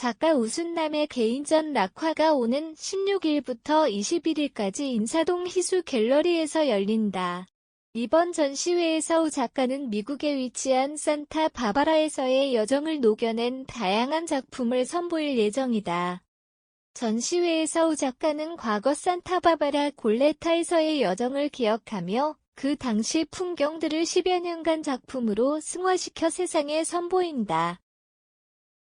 작가 우순남의 개인전 낙화가 오는 16일부터 21일까지 인사동 희수 갤러리에서 열린다. 이번 전시회에서 우 작가는 미국에 위치한 산타 바바라에서의 여정을 녹여낸 다양한 작품을 선보일 예정이다. 전시회에서 우 작가는 과거 산타 바바라 골레타에서의 여정을 기억하며 그 당시 풍경들을 10여 년간 작품으로 승화시켜 세상에 선보인다.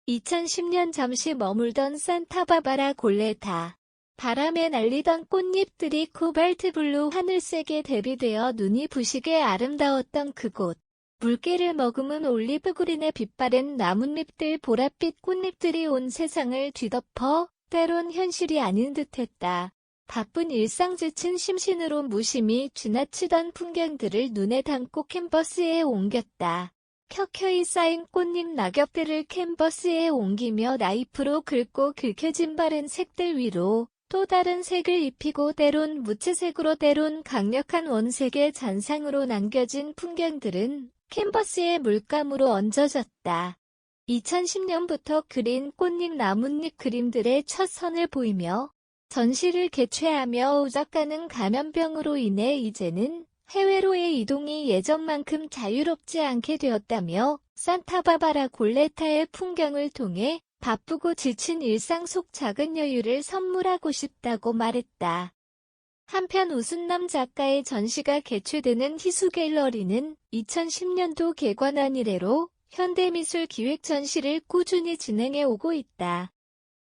2010년 잠시 머물던 산타바바라 골레타. 바람에 날리던 꽃잎들이 코발트 블루 하늘색에 대비되어 눈이 부시게 아름다웠던 그곳. 물개를 머금은 올리브 그린에 빛바랜 나뭇잎들 보랏빛 꽃잎들이 온 세상을 뒤덮어 때론 현실이 아닌 듯했다. 바쁜 일상 지친 심신으로 무심히 지나치던 풍경들을 눈에 담고 캔버스에 옮겼다. 켜켜이 쌓인 꽃잎 낙엽들을 캔버스에 옮기며 나이프로 긁고 긁혀진 바른 색들 위로 또 다른 색을 입히고 때론 무채색으로 때론 강력한 원색의 잔상으로 남겨진 풍경들은 캔버스의 물감으로 얹어졌다. 2010년부터 그린 꽃잎 나뭇잎 그림들의 첫 선을 보이며 전시를 개최하며 우 작가는 감염병으로 인해 이제는 해외로의 이동이 예전만큼 자유롭지 않게 되었다며 산타바바라 골레타의 풍경을 통해 바쁘고 지친 일상 속 작은 여유를 선물하고 싶다고 말했다. 한편 우순남 작가의 전시가 개최되는 희수 갤러리는 2010년도 개관한 이래로 현대미술 기획 전시를 꾸준히 진행해 오고 있다.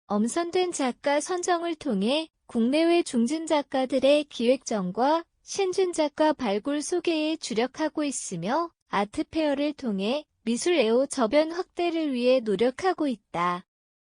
엄선된 작가 선정을 통해 국내외 중진 작가들의 기획전과 신진 작가 발굴 소개에 주력하고 있으며 아트페어를 통해 미술 애호 저변 확대를 위해 노력하고 있다.